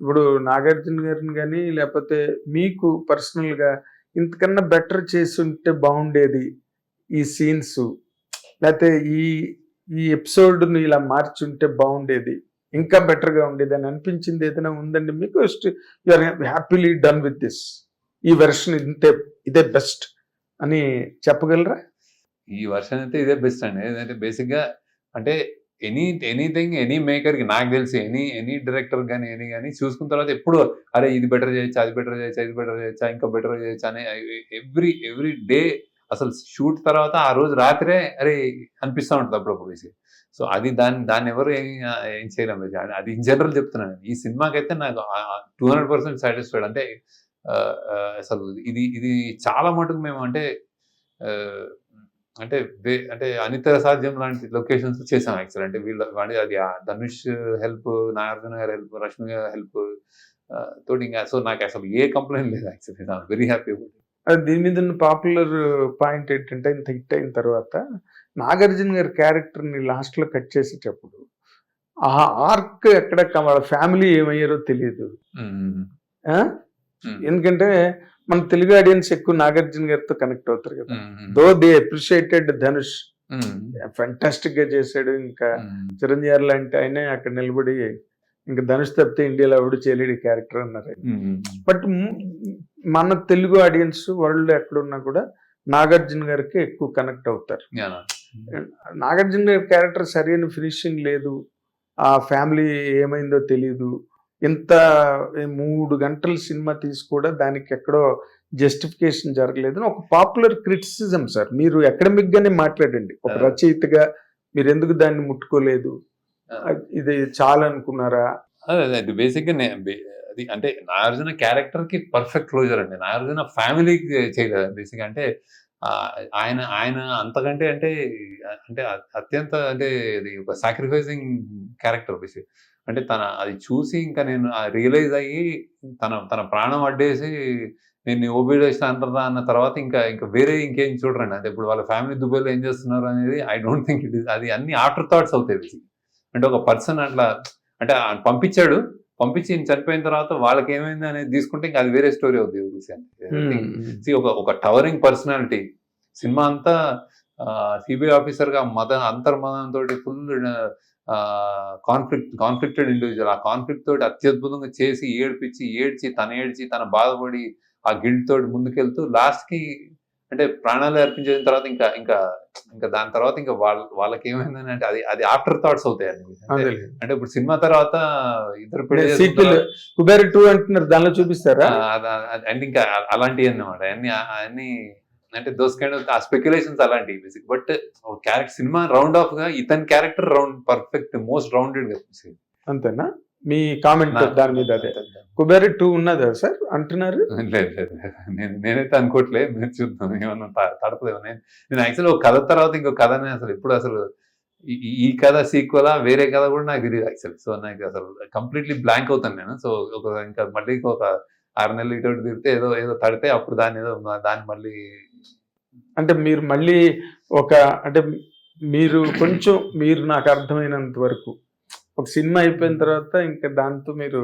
ఇప్పుడు నాగార్జున గారిని కానీ లేకపోతే మీకు పర్సనల్గా ఇంతకన్నా బెటర్ చేసి ఉంటే బాగుండేది ఈ సీన్స్ లేకపోతే ఈ ఈ ఎపిసోడ్ను ఇలా మార్చి ఉంటే బాగుండేది. ఇంకా బెటర్గా ఉండేది అని అనిపించింది ఏదైనా ఉందండి మీకు? You're happily done with this ఈ వెర్షన్ ఇంతే ఇదే బెస్ట్ అని చెప్పగలరా? ఈ వర్షన్ అయితే ఇదే బెస్ట్ అండి. ఏంటంటే బేసిక్గా అంటే ఎనీ ఎనీథింగ్ ఎనీ మేకర్కి నాకు తెలిసి ఎనీ ఎనీ డైరెక్టర్ కానీ ఎనీ కానీ చూసుకున్న తర్వాత ఎప్పుడు అరే ఇది బెటర్ చేయొచ్చా అది బెటర్ చేయొచ్చా ఇది బెటర్ చేయొచ్చా ఇంకా బెటర్ చేయొచ్చా అని ఎవ్రీ ఎవ్రీ డే అసలు షూట్ తర్వాత ఆ రోజు రాత్రే అరే అనిపిస్తూ ఉంటుంది అప్పుడప్పుడు వేసి సో అది దాన్ని దాన్ని ఎవరు ఏం ఏం చేయలేం అది. ఇన్ జనరల్ చెప్తున్నాను ఈ సినిమాకి అయితే నాకు టూ హండ్రెడ్ పర్సెంట్ సాటిస్ఫైడ్ అంటే అసలు ఇది ఇది చాలా మటుకు మేము అంటే అంటే అంటే అనితర సాధ్యం లాంటి లొకేషన్స్ చేసాం యాక్చువల్ అంటే వీళ్ళ వాడి అది ధనుష్ హెల్ప్ నాగార్జున గారి హెల్ప్ రష్మి గారి హెల్ప్ తోటి ఇంకా సో నాకు అసలు ఏ కంప్లైంట్ లేదు యాక్చువల్లీ నాకు వెరీ హ్యాపీ అది దీని మీద పాపులర్ పాయింట్ ఏంటంటే ఇంత హిట్ అయిన తర్వాత నాగార్జున గారి క్యారెక్టర్ని లాస్ట్లో కట్ చేసేటప్పుడు ఆ ఆర్క్ ఎక్కడ వాళ్ళ ఫ్యామిలీ ఏమయ్యారో తెలియదు ఆ? ఎందుకంటే మన తెలుగు ఆడియన్స్ ఎక్కువ నాగార్జున గారితో కనెక్ట్ అవుతారు కదా. దో దే అప్రిషియేటెడ్ ధనుష్ ఫంటాస్టిక్గా చేశాడు. ఇంకా చిరంజీవి లాంటి ఆయనే అక్కడ నిలబడి ఇంకా ధనుష్ తప్పితే ఇండియాలో ఎవడు చేయలేడు క్యారెక్టర్ అన్నారు బట్ మన తెలుగు ఆడియన్స్ వరల్డ్ ఎక్కడున్నా కూడా నాగార్జున గారికి ఎక్కువ కనెక్ట్ అవుతారు. నాగార్జున గారి క్యారెక్టర్ సరైన ఫినిషింగ్ లేదు. ఆ ఫ్యామిలీ ఏమైందో తెలియదు ఇంత మూడు గంటల సినిమా తీసి కూడా దానికి ఎక్కడో జస్టిఫికేషన్ జరగలేదు అని ఒక పాపులర్ క్రిటిసిజం సార్ మీరు academic గానే మాట్లాడండి. ఒక. రచయితగా మీరు ఎందుకు దాన్ని ముట్టుకోలేదు? ఇది చాలా అనుకున్నారా అదే అదే అది అంటే నాగార్జున క్యారెక్టర్కి పర్ఫెక్ట్ క్లోజర్ అండి. నాగార్జున ఫ్యామిలీకి చేయలేదు బేసిక్ అంటే ఆయన ఆయన అంతకంటే అంటే అంటే అత్యంత అంటే ఇది ఒక సాక్రిఫైసింగ్ క్యారెక్టర్ బేసిక్ అంటే తన అది చూసి ఇంకా నేను రియలైజ్ అయ్యి తన తన ప్రాణం అడ్డేసి నేను ఓబీ అంటారా అన్న తర్వాత ఇంకా ఇంకా వేరే ఇంకేం చూడరండి. అంటే ఇప్పుడు వాళ్ళ ఫ్యామిలీ దుబాయ్లో ఏం చేస్తున్నారు అనేది I don't think it is అది అన్ని ఆఫ్టర్ థాట్స్ అవుతాయి. అంటే ఒక పర్సన్ అట్లా అంటే పంపించాడు పంపించి చనిపోయిన తర్వాత వాళ్ళకి ఏమైంది అనేది తీసుకుంటే ఇంకా అది వేరే స్టోరీ అవుతుంది ఒక ఒక టవరింగ్ పర్సనాలిటీ సినిమా అంతా సిబిఐ ఆఫీసర్గా మద అంతర్మదంతో ఫుల్ కాన్ఫ్లిక్ట్ కాన్ఫ్లిక్టెడ్ ఇండివిజువల్ ఆ కాన్ఫ్లిక్ట్ తోటి అత్యద్భుతంగా చేసి ఏడ్పించి ఏడ్చి తన ఏడ్చి తన బాధపడి ఆ గిల్ట్ తోటి ముందుకెళ్తూ లాస్ట్కి అంటే ప్రాణాలు అర్పించిన తర్వాత ఇంకా ఇంకా ఇంకా దాని తర్వాత ఇంకా వాళ్ళ వాళ్ళకి ఏమైందని అంటే అది అది ఆఫ్టర్ థాట్స్ అవుతాయి అండి అంటే- ఇప్పుడు సినిమా తర్వాత ఇద్దరు సీక్వెల్ కుబేర్ టూ అంటున్నారు దానిలో చూపిస్తారా? అంటే ఇంకా అలాంటివి అన్నమాట. అన్ని అన్ని అంటే దోస్ కైండ్ ఆఫ్ ఆ స్పెక్యులేషన్స్ అలాంటివి బేసిక్ బట్ క్యారెక్టర్ సినిమా రౌండ్ ఆఫ్గా ఇతని క్యారెక్టర్ రౌండ్ పర్ఫెక్ట్ మోస్ట్ రౌండెడ్గా. అంతేనా? మీ కామెంట్ దాని మీద అదే. కుబేర్ టూ ఉన్నదా సార్? అంటున్నారు? లేదు లేదు. నేను నేనైతే అనుకోవట్లే మీరు చూద్దాం. ఏమన్నా త- తడపదేమో నేను నేను యాక్చువల్లీ ఒక కథ తర్వాత ఇంకో కథని అసలు ఎప్పుడు అసలు ఈ- కథ సీక్వలా వేరే కథ కూడా నాకు తెలియదు యాక్చువల్లీ సో నాకు అసలు కంప్లీట్లీ బ్లాంక్ అవుతాను నేను. సో ఒక ఇంకా మళ్ళీ ఒక ఆరు నెలలు ఇటు తిరిగితే ఏదో ఏదో తడితే అప్పుడు దాన్ని ఏదో దాన్ని మళ్ళీ అంటే మీరు మళ్ళీ ఒక అంటే మీరు కొంచెం మీరు నాకు అర్థమైనంత వరకు. ఒక సినిమా అయిపోయిన తర్వాత ఇంకా దాంతో మీరు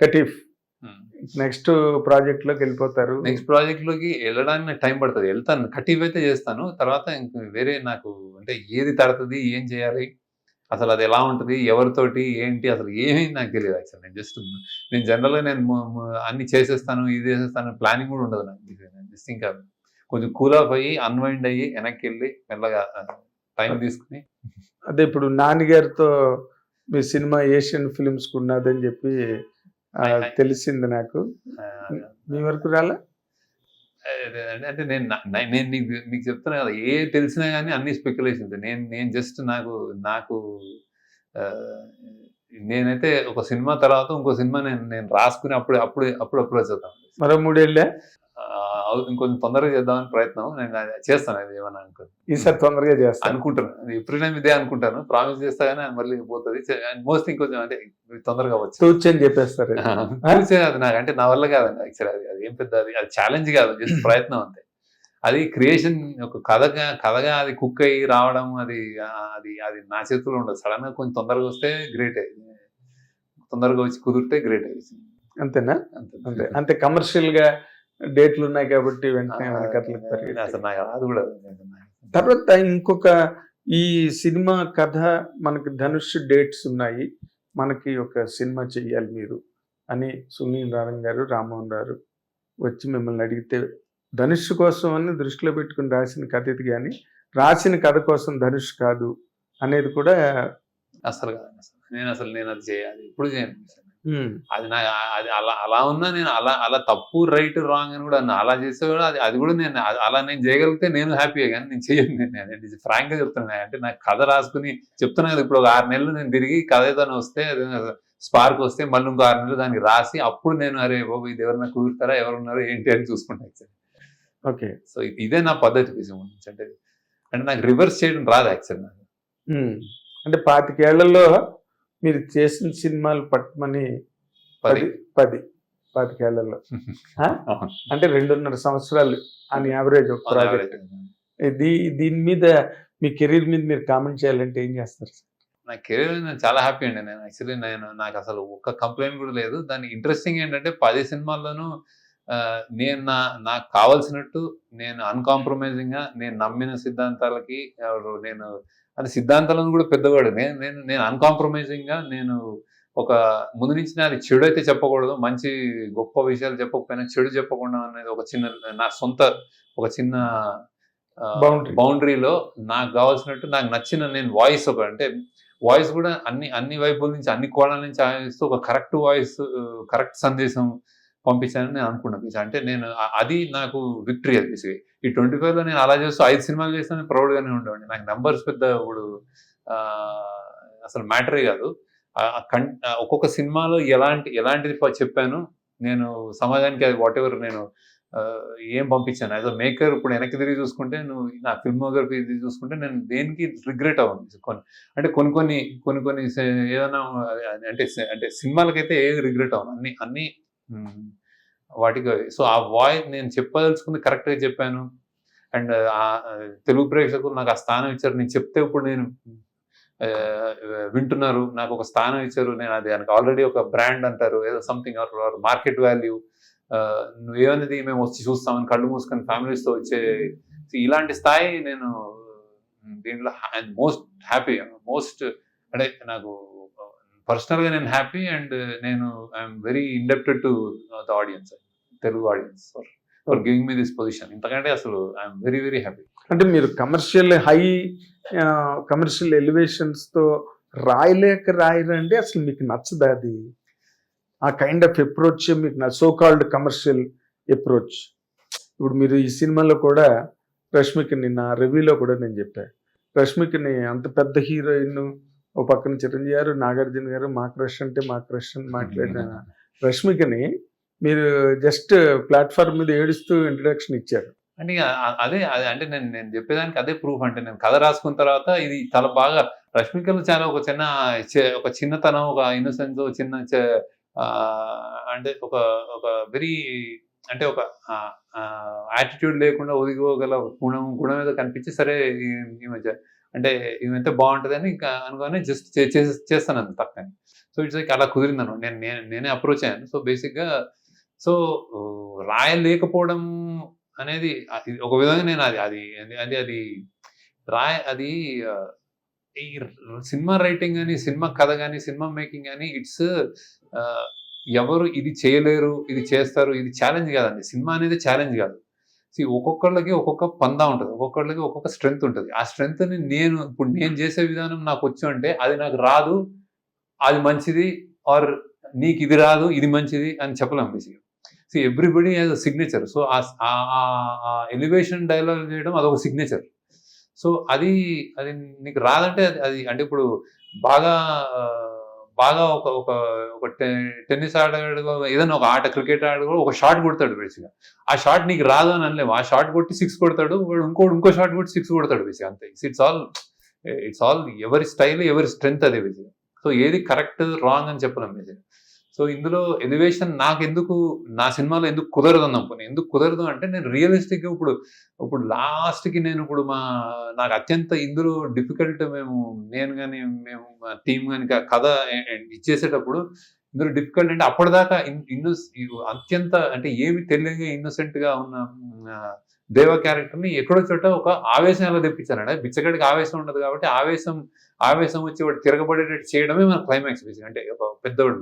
కటీఫ్ నెక్స్ట్ ప్రాజెక్ట్లోకి వెళ్ళిపోతారు. నెక్స్ట్ ప్రాజెక్ట్లోకి వెళ్ళడానికి నాకు టైం పడుతుంది. వెళ్తాను. కటివ్ అయితే చేస్తాను. తర్వాత ఇంక వేరే నాకు అంటే ఏది తడుతుంది ఏం చేయాలి అసలు అది ఎలా ఉంటుంది ఎవరితోటి ఏంటి అసలు ఏమీ నాకు తెలియదు యాక్చువల్ నేను జస్ట్ నేను జనరల్గా నేను అన్ని చేసేస్తాను ఇది చేసేస్తాను ప్లానింగ్ కూడా ఉండదు నాకు. జస్ట్ ఇంకా కొంచెం కూల్ ఆఫ్ అయ్యి అన్వైండ్ అయ్యి వెనక్కి వెళ్ళి మెల్లగా టైం తీసుకుని. అదే ఇప్పుడు నాన్నగారితో మీ సినిమా ఏషియన్ ఫిలిమ్స్కు ఉన్నదని చెప్పి తెలిసింది నాకు. మీ వరకు రాలా? అంటే- నేను నేను నీకు మీకు చెప్తున్నా కదా ఏ తెలిసినా కానీ అన్ని స్పెక్యులేషన్స్ నేను నేను జస్ట్ నాకు నాకు నేనైతే ఒక సినిమా తర్వాత ఇంకో సినిమా నేను నేను రాసుకుని అప్పుడు అప్పుడు అప్పుడు అప్రోచ్ అవుతాను మరో మూడేళ్ళే? ఇంకొంచెం తొందరగా చేద్దామని ప్రయత్నం. నేను చేస్తాను అది ఏమన్నా అనుకో ఈసారి తొందరగా చేస్తాను. అనుకుంటాను ఎప్పుడు నేను ఇదే అనుకుంటాను. ప్రామిస్ చేస్తా కానీ మళ్ళీ పోతుంది. మోస్ట్ ఇంకొంచెం అంటే తొందరగా వచ్చు తూచని చెప్పేస్తారు. చూసే అది నాకు అంటే నా వల్ల కాదండి. యాక్చువల్లీ అది అది ఏం పెద్ద అది అది ఛాలెంజ్ కాదు. జస్ట్ ప్రయత్నం అంతే. అది క్రియేషన్ ఒక కథగా కథగా అది కుక్ అయ్యి రావడం అది అది అది నా చేతిలో ఉండదు. సడన్గా కొంచెం తొందరగా వస్తే గ్రేట్ తొందరగా వచ్చి కుదిరితే గ్రేట్ అయ్యింది అంతేనా? అంతే. అంతే. అంతే కమర్షియల్గా డేట్లు ఉన్నాయి కాబట్టి వెంటనే నాకు అది కూడా తర్వాత ఇంకొక ఈ సినిమా కథ మనకి ధనుష్ డేట్స్ ఉన్నాయి. మనకి ఒక సినిమా చెయ్యాలి మీరు అని సునీల్ నారాయణ గారు రామ్మోహన్ గారు వచ్చి మిమ్మల్ని అడిగితే ధనుష్ కోసం అని దృష్టిలో పెట్టుకుని రాసిన కథ ఇది కానీ రాసిన కథ కోసం ధనుష్ కాదు అనేది కూడా అసలు కాదు. నేను అసలు నేను అది చేయాలి. ఇప్పుడు చేయను అది నా అది అలా అలా ఉన్నా నేను అలా అలా తప్పు రైట్ రాంగ్ అని కూడా అన్నా. అలా చేస్తే కూడా అది అది కూడా నేను అలా నేను చేయగలిగితే నేను హ్యాపీగా కానీ నేను చేయను. నేను ఫ్రాంక్గా చెప్తున్నా. అంటే నాకు కథ రాసుకుని చెప్తున్నా కదా ఇప్పుడు ఒక ఆరు నెలలు నేను తిరిగి కథ ఏదైనా వస్తే స్పార్క్ వస్తే మళ్ళీ ఇంకో ఆరు నెలలు దానికి రాసి అప్పుడు నేను అరే బాబు ఇది ఎవరైనా కుదురుతారా ఎవరున్నారో ఏంటి అని చూసుకుంటా ఓకే. సో ఇదే నా పద్ధతి అంటే అంటే నాకు రివర్స్ చేయడం రాదు యాక్చువల్ నాకు. అంటే పాతికేళ్ళలో మీరు చేసిన సినిమాలు పట్టమని పది పది. పాతికేళ్ళలో. అంటే రెండున్నర సంవత్సరాలు అని యావరేజ్ ఒక ప్రాజెక్ట్. ఇది దీని మీద మీ కెరీర్ మీద మీరు కామెంట్ చేయాలంటే ఏం చేస్తారు నా కెరీర్ నేను చాలా హ్యాపీ అండి. నేను యాక్చువల్లీ నేను నాకు అసలు ఒక్క కంప్లైంట్ కూడా లేదు. దాని ఇంట్రెస్టింగ్ ఏంటంటే పది సినిమాల్లోనూ నేను నా నాకు కావాల్సినట్టు నేను అన్కాంప్రమైజింగ్గా నేను నమ్మిన సిద్ధాంతాలకి నేను అది సిద్ధాంతాలను కూడా పెద్దవాడు నేను నేను నేను అన్కాంప్రమైజింగ్గా నేను ఒక ముందు నుంచి నాది చెడు అయితే చెప్పకూడదు మంచి గొప్ప విషయాలు చెప్పకపోయినా చెడు చెప్పకుండా అనేది ఒక చిన్న నా సొంత ఒక చిన్న Boundary. బౌండరీలో నాకు కావాల్సినట్టు నాకు నచ్చిన నేను వాయిస్ ఒక అంటే వాయిస్ కూడా అన్ని అన్ని వైపుల నుంచి అన్ని కోణాల నుంచి ఆలోచిస్తూ ఒక కరెక్ట్ వాయిస్ కరెక్ట్ సందేశం పంపించాను నేను అనుకున్నాను అంటే నేను అది నాకు విక్టరీ అనిపిస్తుంది ఈ ట్వంటీ లో నేను అలా చేస్తూ ఐదు సినిమాలు చేస్తాను ప్రౌడ్ గానే ఉండేవాడిని. నాకు నెంబర్స్ పెద్ద ఇప్పుడు ఆ, అసలు మ్యాటరే కాదు. కం ఒక్కొక్క సినిమాలో ఎలాంటి ఎలాంటిది చెప్పాను నేను సమాజానికి అది వాట్ ఎవర్ నేను ఏం పంపించాను. యాజ్ అ మేకర్ ఇప్పుడు వెనక్కి తిరిగి చూసుకుంటే నువ్వు నా ఫిల్మోగ్రఫీ ఇది చూసుకుంటే నేను దేనికి రిగ్రెట్ అవ్వను. కొన్ని అంటే కొన్ని కొన్ని కొన్ని కొన్ని ఏదైనా అంటే అంటే సినిమాలకైతే ఏది రిగ్రెట్ అవ్వను. అన్ని అన్ని వాటికి సో ఆ వాయిస్ నేను చెప్పదలుచుకుంది కరెక్ట్గా చెప్పాను. అండ్ తెలుగు ప్రేక్షకులు నాకు ఆ స్థానం ఇచ్చారు. నేను చెప్తే ఇప్పుడు నేను వింటున్నారు. నాకు ఒక స్థానం ఇచ్చారు. నేను అది నాకు ఆల్రెడీ ఒక బ్రాండ్ అంటారు. ఏదో సంథింగ్ ఆర్ మార్కెట్ వాల్యూ నువ్వు ఏమనేది మేము వచ్చి చూస్తామని కళ్ళు మూసుకొని ఫ్యామిలీస్తో వచ్చే ఇలాంటి స్థాయి నేను దీంట్లో మోస్ట్ హ్యాపీ మోస్ట్ అంటే నాకు పర్సనల్గా నేను హ్యాపీ అండ్ నేను I'm very indebted to the audience Telugu audience for for giving me this position. ఇంతకంటే అసలు ఐఎమ్ వెరీ వెరీ హ్యాపీ. అంటే మీరు కమర్షియల్ హై కమర్షియల్ ఎలివేషన్స్తో రాయలేక రాయరండి? అసలు మీకు నచ్చదా అది? ఆ కైండ్ ఆఫ్ అప్రోచ్ మీకు సో కాల్డ్ కమర్షియల్ అప్రోచ్. ఇప్పుడు మీరు ఈ సినిమాలో కూడా రష్మికి నిన్న రివ్యూలో కూడా నేను చెప్పాను రష్మికిని అంత పెద్ద హీరోయిన్ ఓ పక్కన చిరంజీవి గారు నాగార్జున గారు మా క్రష్ అంటే మా క్రష్ అని మాట్లాడిన రష్మికని మీరు జస్ట్ ప్లాట్ఫామ్ మీద ఏడుస్తూ ఇంట్రడక్షన్ ఇచ్చారు. అంటే అదే అదే అంటే నేను నేను చెప్పేదానికి అదే ప్రూఫ్ అంటే నేను కథ రాసుకున్న తర్వాత ఇది చాలా బాగా రష్మికలు చాలా ఒక చిన్న ఒక చిన్నతనం ఒక ఇన్నోసెన్స్ చిన్న చే- ఆ, అంటే ఒక ఒక వెరీ అంటే ఒక యాటిట్యూడ్ లేకుండా ఒదిగోగల గుణం గుణం ఏదో కనిపించి సరే ఈ- చే- అంటే ఈమె ఎంత బాగుంటుందని ఇంకా అనుకొని జస్ట్ చేస్తాను అంత తప్పని సో ఇట్స్ లైక్ అలా కుదిరిందను నేను నేను నేనే అప్రోచ్ అయ్యాను. సో బేసిక్గా సో రాయలేకపోవడం అనేది ఒక విధంగా నేను అది అది అది- అది రాయ అది ఈ సినిమా రైటింగ్ కానీ సినిమా కథ కానీ సినిమా మేకింగ్ కానీ ఇట్స్ ఎవరు ఇది చేయలేరు ఇది చేస్తారు ఇది ఛాలెంజ్ కాదండి. సినిమా అనేది ఛాలెంజ్ కాదు. See, ఒక్కొక్కళ్ళకి ఒక్కొక్క పందా ఉంటుంది. ఒక్కొక్కళ్ళకి ఒక్కొక్క స్ట్రెంగ్త్ ఉంటుంది. ఆ స్ట్రెంగ్త్ని నేను ఇప్పుడు నేను చేసే విధానం నాకు వచ్చు అంటే అది నాకు రాదు అది మంచిది ఆర్ నీకు ఇది రాదు ఇది మంచిది అని చెప్పలేం బేసిక్గా so everybody as a signature so ఆ ఎలివేషన్ డైలాగ్ చేయడం అదొక సిగ్నేచర్ సో అది అది నీకు రాదంటే అది అది అంటే ఇప్పుడు బాగా బాగా ఒక ఒక ఒక టెన్నిస్ ఆడాడు ఏదైనా ఒక ఆట క్రికెట్ ఆడు ఒక షాట్ కొడతాడు బేసిగా ఆ షాట్ నీకు రాదు అని అనలేము. ఆ షాట్ కొట్టి సిక్స్ కొడతాడు ఇంకోటి ఇంకో షాట్ కొట్టి సిక్స్ కొడతాడు బేసిగా అంతే. ఇట్స్ ఆల్ ఇట్స్ ఆల్ ఎవరి స్టైల్ ఎవరి స్ట్రెంగ్త్ అదే బేసిగా సో ఏది కరెక్ట్ రాంగ్ అని చెప్పలేం బేసిగా సో ఇందులో ఎలివేషన్ నాకు ఎందుకు నా సినిమాలో ఎందుకు కుదరదు అని అనుకుని ఎందుకు కుదరదు అంటే నేను రియలిస్టిక్గా ఇప్పుడు ఇప్పుడు లాస్ట్కి నేను ఇప్పుడు మా నాకు అత్యంత ఇందులో డిఫికల్ట్ మేము నేను కానీ మేము మా టీం కానీ కథ ఇచ్చేసేటప్పుడు ఇందులో డిఫికల్ట్ అంటే అప్పటిదాకా ఇన్నో అత్యంత అంటే ఏమి తెలియగా ఇన్నోసెంట్గా ఉన్న దేవ క్యారెక్టర్ని ఎక్కడో చోట ఒక ఆవేశం ఎలా తెప్పించారంటే బిచ్చగడికి ఆవేశం ఉండదు కాబట్టి ఆవేశం ఆవేశం వచ్చి వాడు తిరగబడేటట్టు చేయడమే మన క్లైమాక్స్ బేసిక్ అంటే ఒక పెద్దవాడు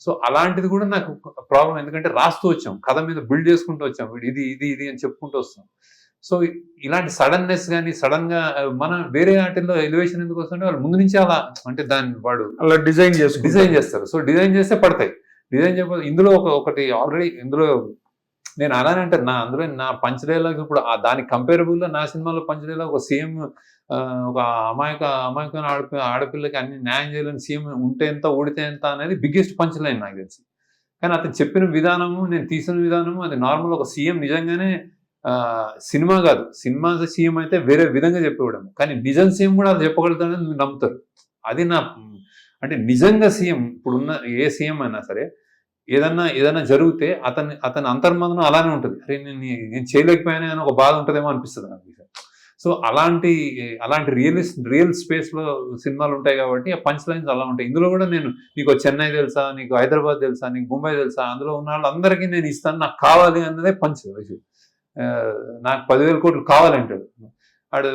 సో అలాంటిది కూడా నాకు ప్రాబ్లం ఎందుకంటే రాస్తూ వచ్చాం. కథ మీద బిల్డ్ చేసుకుంటూ వచ్చాం. ఇది ఇది ఇది అని చెప్పుకుంటూ వస్తాం సో ఇలాంటి సడన్నెస్ కానీ సడన్గా మన వేరే వాటిల్లో ఎలివేషన్ ఎందుకు వస్తుంటే వాళ్ళు ముందు నుంచే అలా అంటే దాన్ని వాడు అలా డిజైన్ చేసుకుంటారు. డిజైన్ చేస్తారు. సో డిజైన్ చేస్తే పడతాయి. డిజైన్ చేయకపోతే ఇందులో ఒక ఒకటి ఆల్రెడీ ఇందులో నేను అలానే అంటే నా అందులో నా పంచ్ డైలాగ్ ఇప్పుడు దానికి కంపేరబుల్ నా సినిమాలో పంచ్ డైలాగ్ ఒక సీఎం ఒక అమాయక అమాయక ఆడపి ఆడపిల్లకి అన్ని న్యాయం చేయలేని సీఎం ఉంటే ఎంత ఊడితే ఎంత అనేది బిగ్గెస్ట్ పంచ్ లైన్ నాకు తెలిసి. కానీ అతను చెప్పిన విధానము నేను తీసిన విధానము అది నార్మల్ ఒక సీఎం నిజంగానే ఆ, సినిమా కాదు. సినిమా సీఎం అయితే వేరే విధంగా చెప్పేవాడు కానీ నిజం సీఎం కూడా అది చెప్పగలుగుతాడని నమ్ముతారు. అది నా అంటే నిజంగా సీఎం ఇప్పుడున్న ఏ సీఎం అయినా సరే ఏదన్నా ఏదైనా జరిగితే అతని అతని అంతర్మదనం అలానే ఉంటుంది. అరే నేను నేను చేయలేకపోయాను అని ఒక బాధ ఉంటుందేమో అనిపిస్తుంది నాకు సో అలాంటి అలాంటి రియలిస్ట్ రియల్ స్పేస్లో సినిమాలు ఉంటాయి కాబట్టి ఆ పంచ్ లైన్స్ అలా ఉంటాయి. ఇందులో కూడా నేను నీకు చెన్నై తెలుసా నీకు హైదరాబాద్ తెలుసా నీకు ముంబై తెలుసా అందులో ఉన్న వాళ్ళందరికీ నేను ఇస్తాను. నాకు కావాలి అన్నదే పంచ్ నాకు పదివేల కోట్లు కావాలంటాడు వాడు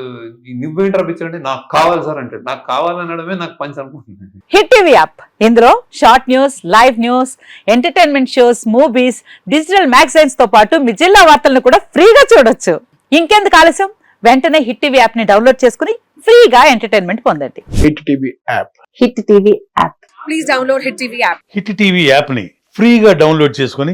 నువ్వేంటర్ పిచ్చాడంటే నాకు కావాలి సార్ అంటాడు. నాకు కావాలనడమే నాకు పంచ్ అనుకుంటున్నాను హిట్ టీవీ యాప్. ఇందులో short news live news entertainment shows movies digital మ్యాగజైన్స్తో పాటు మీ జిల్లా వార్తలను కూడా ఫ్రీగా చూడొచ్చు. ఇంకెందుకు ఆలస్యం? వెంటనే హిట్ టీవీ యాప్ని డౌన్లోడ్ చేసుకుని ఫ్రీగా ఎంటర్టైన్మెంట్ పొందండి. Hit TV app. Hit TV app. Please download Hit TV app. Hit TV యాప్ని ఫ్రీగా డౌన్లోడ్ చేసుకొని